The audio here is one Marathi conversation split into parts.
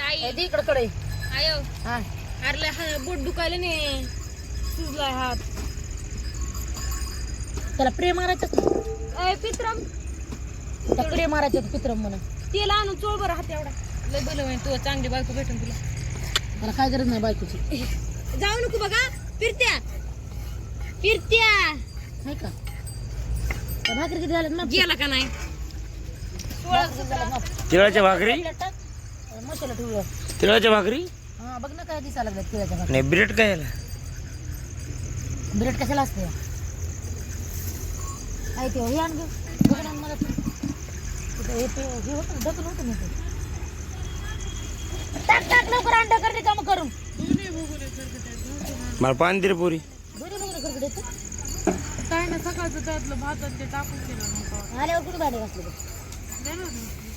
आई. ए, दे इकडं कडे. आयो हा. अरे हा बोट दुखायला नाही सुजलाय हात. त्याला प्रेम मारायचं अय पित्रम. त्या कडे मारायचं पित्रम म्हणून. तेल आणून चोळ बरं हात एवढा. लय बोल तू चांगली बायको भेटून तुला. त्याला काय गरज नाही बायकोची. जाऊ नको बघा फिरत्या. फिरत्या. नाही का? भाकरी किती झाल्यात ना गेला का नाही? तिळाच्या भाकरी ठेवूया तिळाच्या भाकरी? हा बघ ना काय दिसायला लागल्यात तिळाच्या भाकरी. नाही ब्रेड काय याला? ब्रेड कशाला असते? काय ते हे आण गं. बघ ना मला ते. तिथं हे ते- हे होतं ना, ढकल होतं ना ते. टाक टाक लवकर अंडा काम करून. मला पाणी दे रे पोरी. दोन्ही बघ ना करकडे येतं. काय ना सकाळचं त्यातलं भात आणि ते टाकून केलं नव्हतं. आल्यावर कुठे भांडे घासले बघ.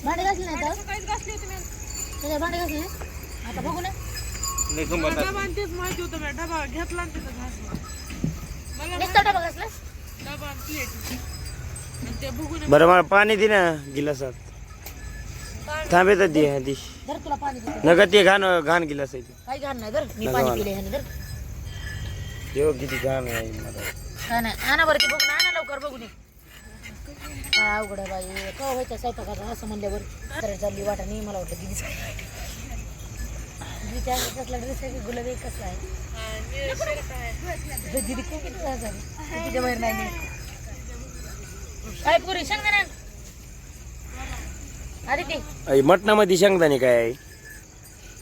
भांडे घासले नाही तर घासली होती मी. त्याच्यावर भांडे घासले. नाही? आता बघू ना. डबा आणि तेच माहिती होतं मी डबा घेतला आणि तिथं घासला. मला नुसता डबा घासलास डबा आणि प्लेट आणि ते बघून बरं मला पाणी दे ना गिलासात. थांबेतात दे हा दिश धर तुला पाणी देते. नका ते घाण घाण गिलास आहे ते. काही घाण नाही धर. मी नका पाणी मला. पिले ह्याने धर. तेव्हा किती घाण आहे मला. काय नाही आणा बरं ते बघून आणा लवकर बघून ये. काय अवघड आहे बाई. का व्हायचं स्वयंपाकाचं असं म्हणल्यावर तर चालली वाटा नाही मला वाटलं दिदीच दिदीच्या अंगात कसला ड्रेस आहे की गुलाबी कसला आहे? दिदी खूप किती त्रास झाली तिच्या बाहेर नाही. काय पुरी? सांग अरे ते आई, मटणामध्ये शेंगदाणे काय आहे?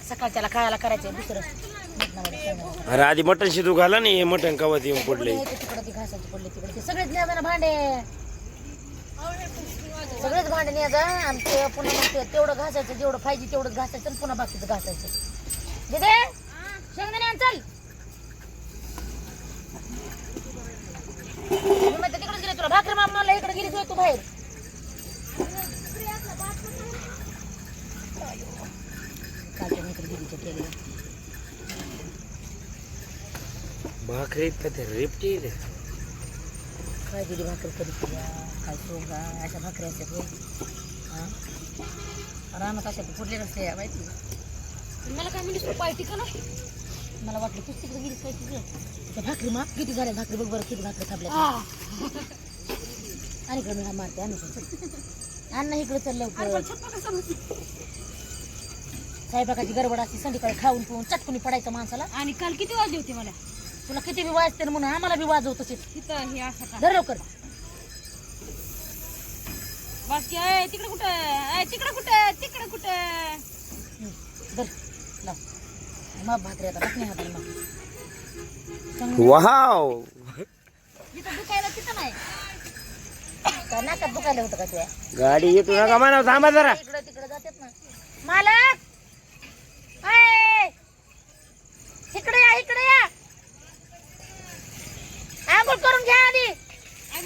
सकाळच्याला खायला करायचं दुसरं. शेंगदाणे. अरे आधी मटण शिजू घाला नाही हे मटण कवात येऊन पडले तिकडं ते पडले तिकडे. सगळेच भांडे. सगळेच भांडे न्यायचं आणि पुन्हा मग ते तेवढं घासायचं जेवढं पाहिजे तेवढं घासायचं आणि पुन्हा बाकीचं घासायचं. दिदे शेंगदाणे आण चल. मी म्हणते तिकडे गेले तुला. भाकर मामाला इकडे गेलीच होय तू बाहेर. कालच्या मी इकडे दिदीच्या केले. भाकरीत का ते रेपटी काय दिली भाकरी कधी केल्या काय सोंगा अशा भाकरी असतात होय. हा? रानात अशा फुटले नसते माहिती मला काय तू पायटी का ना मला वाटलं तूच तिकडे गेलीस काय त्या भाकरी माप किती झाल्या? भाकरी बघ बरं किती भाकरी थांबल्या आणि इकडे मी हा मारते आणि अण्णा इकडे चल लवकर. स्वयंपाकाची गडबड असते संध्याकाळी खाऊन पिऊन चटकुनी पडायचं माणसाला. आणि काल किती वाजले होते मला? तुला किती बी वाजते ना म्हणून आम्हाला बी वाजवतच तिथं हे असं का? धर लवकर. बाकी आहे तिकडे कुठं? आहे तिकडे कुठं? तिकडे कुठं? धर लाव. मग भाकरी आता हाताने मग चांगलं वाव! जिथं दुखायला तिथं नाही. का नाकात दुखायला होतं का तुया? गाडी येतो नका म्हणा थांबा जरा. इकडं तिकडं जातात ना. मालक अय! इकडे या इकडे या आंघोळ करून घ्या आधी आई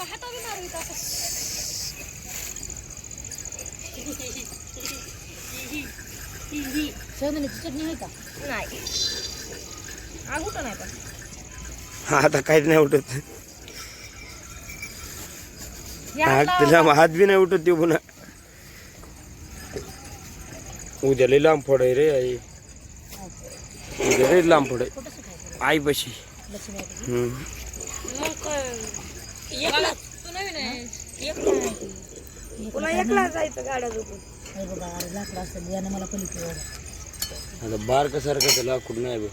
चटणी आहे का नाही आग नाही पण आता. काहीच नाही उठत हात त्याला हात बी नाही उठत ते पुन्हा. उद्या लई लांब फोड आहे रे आई. उद्या लई लांब फोड आहे. आई बशी. मग काय तुला एकला जायचं गाड्या झोपून अरे बाबा अरे लाकडं असतं यानं मला पलीकडे आता बारका सारखं त्याला लाकूड नाही बघ.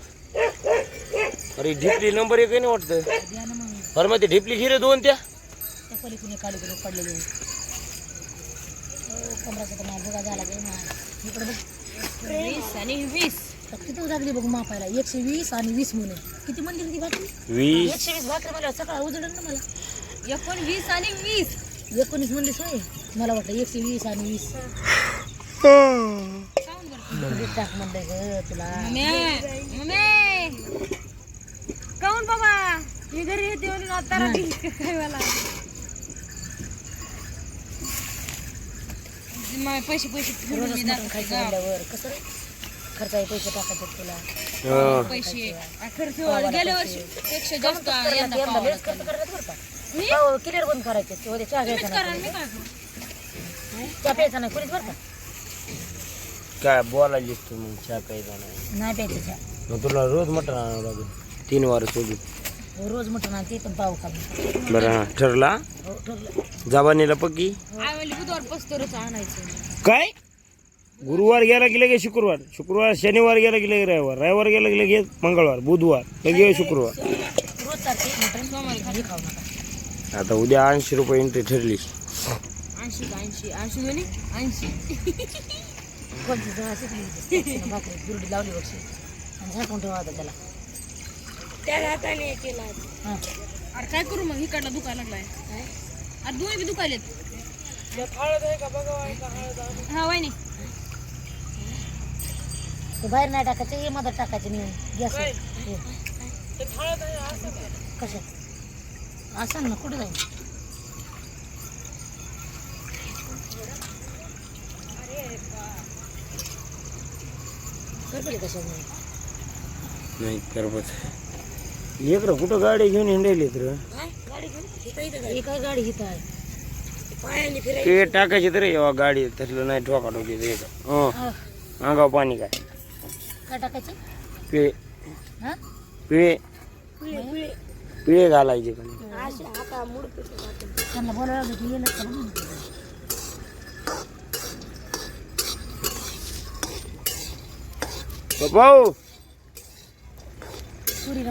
अरे ढिपली नंबर एक आहे ना वाटतं? यानं मग अरे मग ते ढिपली घे रे दोन त्या. त्या पलीकडे काळीकडे पडलेले आहे. ओ, कमराचा तर माझा झाला इकडे बघ वीस आणि वीस. तर किती लागली बघ मापायला एकशे वीस. आणि वीस म्हणून किती म्हणली होती भाकरी वीस एकशे वीस भाकरी मला सकाळ उजडलं ना मला. एकूण वीस आणि वीस. एकोणीस म्हणलीस होय मला वाटलं एकशे वीस आणि वीस. टाक म्हणलंय ग तुला. काऊन बाबा? मी घरी येते म्हणून आता रात्री काय मला? पैसे पैसे कसं रे? खर्चाचे पैसे टाकायचे तुला. हा. पैसे. खर्च गेल्या वर्षी पेक्षा जास्त खर्च करतात बरं का? मी? हो क्लिअर बंद करायचे. चहा घ्यायचा मी काय करू चहा प्यायचा नाही कोणीच बरं का? काय बोलायलीस तू मग चहा प्यायचा नाही? नाही प्यायचं चहा. मग तुला रोज मटण आणावं लागेल. तीन वार सोडून. रोज मटण आणि ते पण पाव खाल्लं बरं हा ठरला? हो ठरलं. पक्की? आई म्हणली बुधवार पस्तरच आणायचं. काय? गुरुवार गेला की लगेच शुक्रवार. शुक्रवार शनिवार गेला की लगेच रविवार. रविवार गेला की लगेच मंगळवार बुधवार लगेच शुक्रवार. रोज चालते मटण हे खाऊ नका. आता उद्या ऐंशी रुपये एंट्री ठरली. ऐंशी ऐंशी? ऐंशी ऐंशी. कोणती जवळ शिकली भाकरी दुरडी लावली बक्षी आणि झाकून ठेवा होता त्याला? त्या हाताने केला. हां. अरे काय करू मग? इकडला दुकान लागलाय. अरे दोन्ही बी हा वहिनी ते बाहेर नाही टाकायचं हे मदत टाकायचं नेऊन गॅस कशात? असं ना कुठे जाईल नाही? नाही करपत. लेकरं कुठं गाडी घेऊन ही गाडी हिथं आहे. ते टाकायचे तरी गाडी तसलं नाही ठोका ठोकी ते हं. हा. अंगावर पाणी काय? काय टाकायचं? पिळे हा? पिळे. पिळे घालायचे त्यांना बोलायला लागलं की. भाऊ.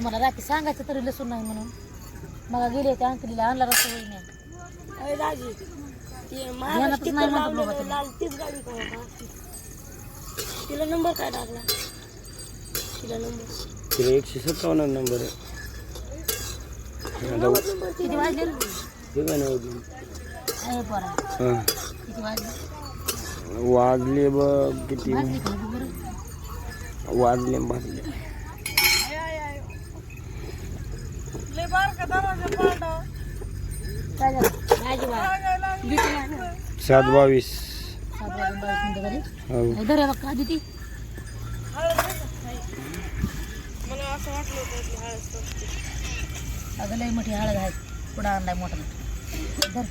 मला रात्री सांगायचं तरी लसूण नाही म्हणून. मला गेले होते अंकलीला आणला रस्ता नाही म्हणतो बाबा तिला. तिला नंबर काय टाकला तिला नंबर. तिला एकशे सत्तावन्न नंबर आहे. किती वाजले? रे? काय नाही वाजले. हं. किती वाजले? वाजले बघ किती. वाजले का बघ बरं? वाजले वाजले. काय झालं? भाजी बा सात बावीस सात वाजून बावीस अगं लई मोठी हळद आहे. पुढं आणलाय मोठा. धर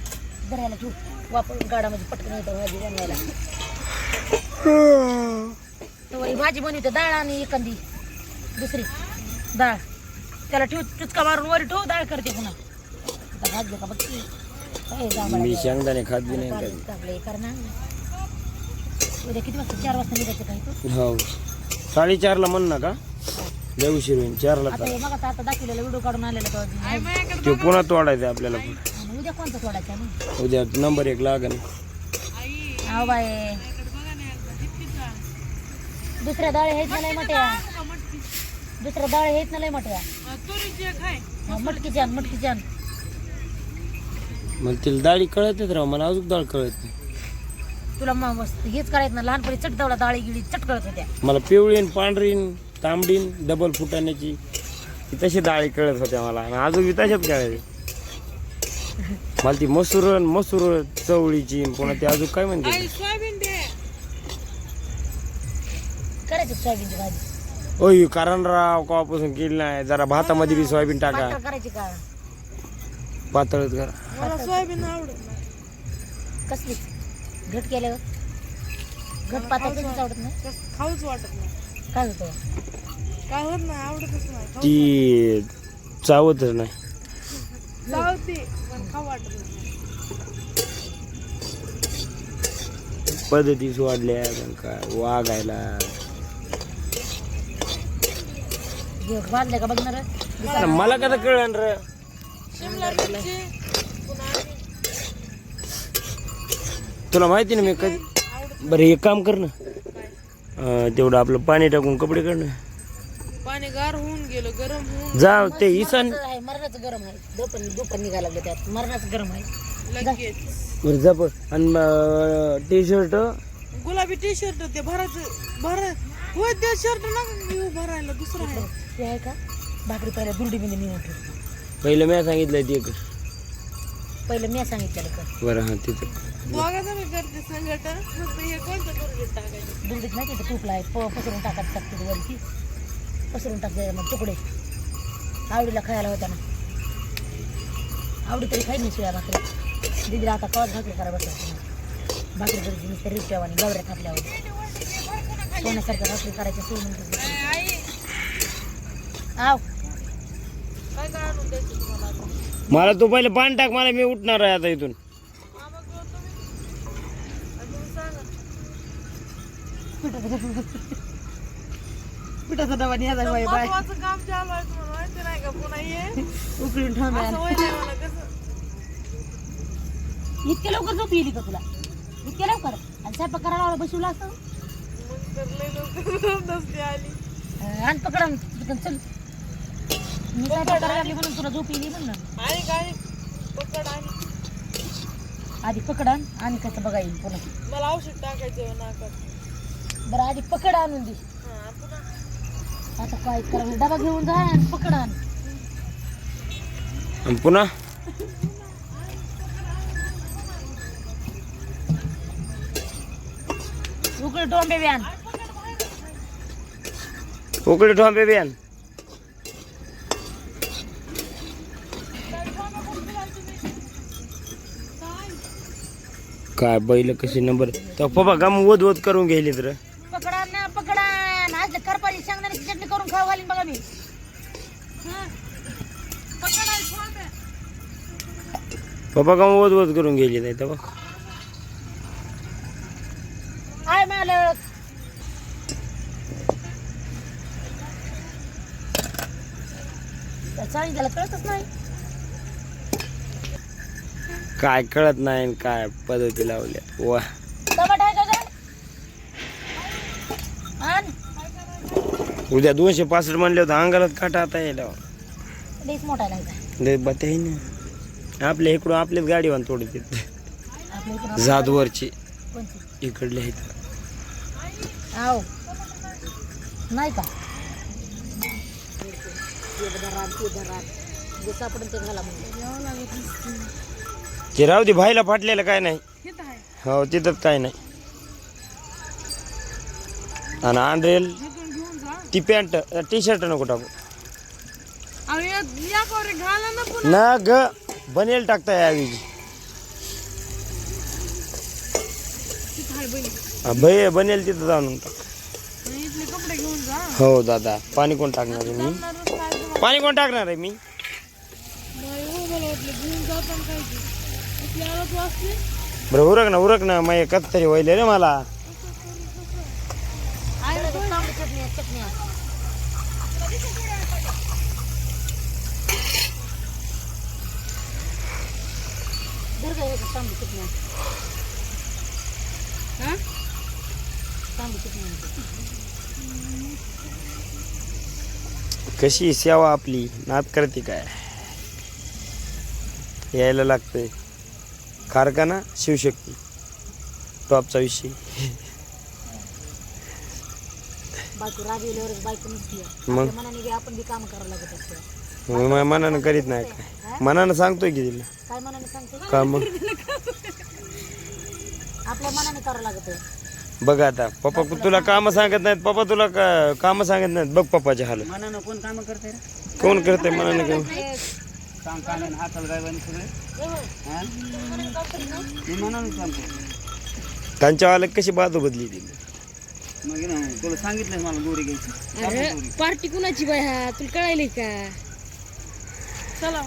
धर याला तू वापरून गाडामध्ये पटकन येतं भाजी बनवायला. तर भाजी बनवते डाळ आणि एखादी. दुसरी. डाळ. त्याला ठेव चुचका मारून वर ठेव डाळ करते पुन्हा. आता का बघ की. जांभळा मी शेंगदाणे खात बी नाही पाणी कधी. टाकलंय कारण उद्या किती वाजता? चार वाजता निघायचं काय तू? हो. साडेचारला म्हण ना का? लय उशीर होईल चारला आता हे मग आता दाखवलेला व्हिडिओ काढून आलेला तो आणि ते पुन्हा तोडायचं आपल्याला. पण. उद्या कोणता सोडायचा मग उद्या नंबर एक लागन. अहो बाय दुसऱ्या डाळे आहेत ना लय मोठ्या दुसऱ्या डाळे आहेत ना लय मोठ्या हा, मटकीची आण मटकीची आण. मग तिला दाढी कळत नाही राव मला अजून दाढ कळत नाही. तुला मग मस्त हेच करायचं ना लहानपणी चट दवला डाळी गिळी चट कळत होत्या मला पिवळीन पांढरीन तांबडीन डबल फुटाण्याची. तशी डाळी कळत होत्या मला. आणि अजून बी तशाच कळायचे मला ती मसूर मसूर चवळीची पुन्हा ते अजून काय म्हणते? करायची सोयाबीनची भाजी. ओय कारण राव कवापासून केली नाही. जरा भातामध्ये बी सोयाबीन टाका. पातळ करायची का? पातळच करा. मला सोयाबीन आवडत नाही. कसली? घट केल्यावर? घट पातळ कधीच आवडत नाही. खाऊच वाटत नाही. काय होतं काय होत नाही आवडतच नाही. ती चावतच नाही. जाऊते पण खाऊ वाटत नाही. पद्धतीच वाढल्या पण काय वागायला. बांधलं का बघणार अरे मला कसं कळलं रे? तुला माहिती ना मी कधी बरं एक काम कर ना. तेवढं आपलं पाणी टाकून कपडे काढ ना. पाणी गार होऊन गेलं गरम होऊन जा ते इसान आहे मरणाचं गरम आहे. दुपारी दुपार निघायला लागलं त्यात. मरणाचं गरम आहे. लगेच. बरं जा पण. आणि टी शर्ट गुलाबी टी शर्ट ते भरायचं भर होय ते शर्ट नका घेऊ भरायला दुसरं आहे. ते आहे का भाकरी पहिल्या नेऊन ठेव पहिलं मी सांगितलं ते कर पहिलं मी सांगितलेलं कर. बरं हां तिथं. दोघांचं मी करते संघटन. फक्त हे कोणतं करू टाकायचं? दुरडीत नाही तिथं तूप लाय प पसरून टाकायचं टाकते वरती. पसरून टाकायचं मग तुकडे. आवडीला खायला होत्या ना. आवडी तरी खाई नाही शिळ्या भाकरी. दिदीला आता कवाच भाकरी करा बसला भाकरी करायची नुसतं रिप्यावानी गवऱ्या थापल्यावर. सोन्यासारखं रात्री करायचं सोडून आव आणून द्यायचं तुम्हाला आता? मला तू पहिले पाणी टाक मला मी उठणार आहे आता इथून. पिठाचा डबा न्यायचा बाय बाय. महत्वाचं काम चालू आहे तुम्हाला माहिती नाही का? पुन्हा ये उकळून ठेवून असं होय नाही मला कसं? इतक्या लवकर झोप येईल का तुला? इतक्या लवकर? आणि स्वयंपाक करायला बसवला असं मग तर लय लवकर नसते आली. आणि पकडा चल. मी लागली म्हणून तुला झोप येईल म्हणून आणि काय? पकड आणि? आधी पकड आण आणि कसं बघा येईल पुन्हा. मला औषध टाकायचं नाकात. बरं आधी पकड आणून दे. हा पुन्हा आता काय करायला डबा घेऊन जा आणि पकड आण. आणि पुन्हा? उकळ टोंबे बी आण. उकडे ठोंबे बियान काय बैल कशी नंबर? तर पप्पा गम वध वध करून घ्यायले तर. पकड ना पकड. आज करपाली शेंगदाण्याची चटणी करून खाऊ घालीन बघा मी. पप्पा गम वध वध करून घ्यायले नाही तर बघ. आय मालक. त्याला कळतच नाही. काय कळत नाही काय पद्धती लावल्या वा. उद्या दोनशे पासष्ट म्हणले होते अंगालाच काटा आता यायला. मोठा बात ना. आपल्या इकडून आपलीच गाडी वाहन थोडी तिथे कोणती इकडले आहेत. आव. नाही का? ते धरात ते घाला म्हणजे ते राहू दे भाईला फाटलेलं काय नाही. आहे. हो तिथं काय नाही. आणि आंड्रेल हिथून घेऊन जा. ती पॅन्ट टी शर्ट नको टाकू. अहो या या पोरे घाला ना पुन्हा. ना ग बनेल टाकता यावी तिथं आहे बहिणी. भय बनेल तिथं जाऊन टाक. आणि इथले कपडे घेऊन जा. हो दादा पाणी कोण टाकणार आहे मी? तुम्हाला पाणी कोण टाकणार आहे मी? नाही हो मला वाटलं घेऊन जाताना काय ते. बरं उरक ना उरक ना मग एकच तरी होईल रे मला. कशी सेवा आपली नात करते काय? यायला लागते कारखाना शिवशक्ती. टॉपचा विषय. बायको रागवल्यावरच बायको नसती मग? आपल्या मनाने बी आपण बी काम करावं लागत असतं. मग मा- मनानं करीत नाही काय मनानं सांगतोय की तिला? काय मनाने सांगते का मग? आपल्या मनाने करावं लागत बघ आता पप्पा तुला काम सांगत नाहीत पप्पा तुला का- काम सांगत नाहीत. बघ पप्पाचे हाल. मनानं कोण काम करते कोण करते मनानं काम? काम काढून हाताला गायबाने सगळे. हा? मी मनानं काम करतो त्यांच्या वाला कशी बाजू बदली दिली? मग ना तुला सांगितलं मला गोरी घ्यायची. अरे पार्टी कुणाची बाय हा? तुला कळायली का? चला?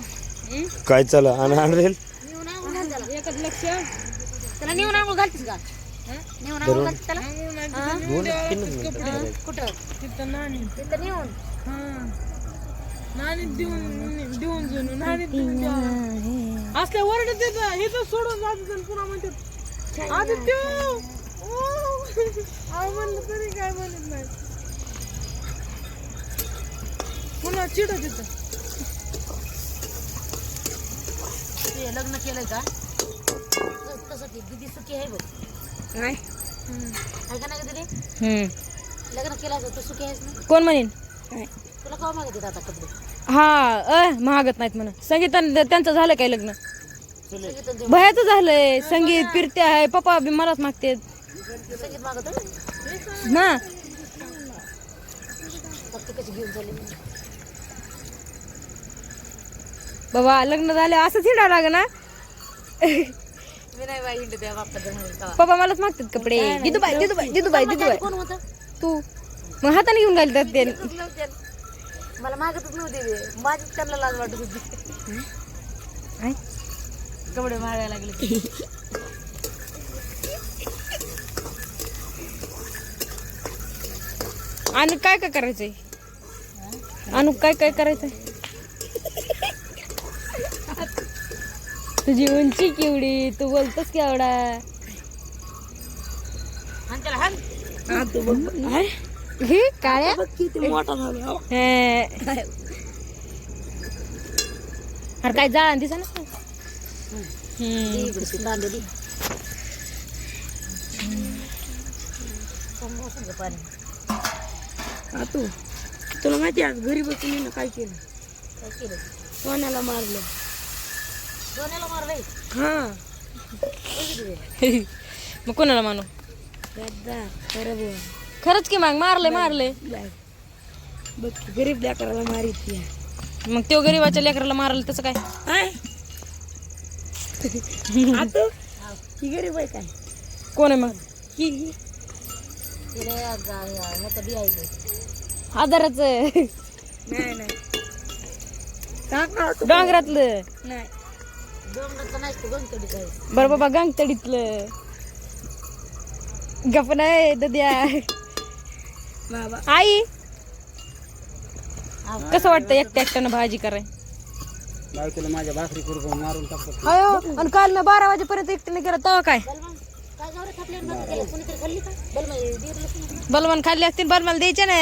काय चला आणि त्याला. एकच लक्ष. त्याला नेऊन आंघोळ घालतीस का? नेऊन आंघोळ घालतीस त्याला? कुठं? तिथं नेऊन. हा नाणी देऊन देऊन जुनू नाणी देऊन द्यावं. असल्या वरडत येतं हे तर सोडून जात पुन्हा म्हणतात आदित्य! ओ. अहो म्हणलं तरी काय म्हणत नाही. पुन्हा चिडत येतं ते लग्न केलंय का? तस- तसं ते दिदी सुखी आहे बघ. काय आहे का नाही का दिदी. लग्न केलं का तू सुखी आहेस ना? कोण म्हणेन तुला का मागत आता कपडे? हा अ महागत नाहीत म्हणा. संगीतान त्यांचं झालं काय लग्न? संगीत भयाचं झालंय. संगीत फिरते आहे पप्पा बी मलाच मागते संगीत चालली बाबा लग्न झाले असं चिडा लाग ना? हिंड पप्पा मलाच मागतात कपडे. दिदूबाई दिदूबाई दिदूबाई दिदूबाई तू. मग हाताने घेऊन घालतात ते. मला मागतच नव्हते ते. माझीच त्यांना लाज वाटत होती? कपडे मागायला लागले. आणि काय काय करायचंय? आणि काय काय करायचंय? तुझी उंची केवढी? तू बोलतोस केवढा? त्याला. हे काळ्या किती मोठा झाला हे. अरे काय जाळा दिसा ना इकडे ती कांदे दे. समजा समजा पाणी तू तुला माहिती आज घरी बसून मी काय केलं काय केलं सोन्याला मारलं सोन्याला मारलंय हा मग कोणाला मानू खरं खरंच की मग मारले मारले. बघ गरीब लेकराला मारित मग तो गरीबाच्या लेकराला मारलं त्याचं काय? ही गरीब आहे काय? कोण आहे मग? ही ही. आधाराच नाही नाही. डोंगरातलं. नाही. बरं बाबा गांगतडीतलं. गप नाही दद्या. आई. कसं वाटतं एकट्या एकट्यानं भाजी कराय? बायकोला माझ्या भाकरी करून मारून टाकतो अयो आणि काल मी बारा वाजेपर्यंत एकट्याने केलं तेव्हा काय? बलमान खाल्ली बलमान असतील बलमाला द्यायचे ना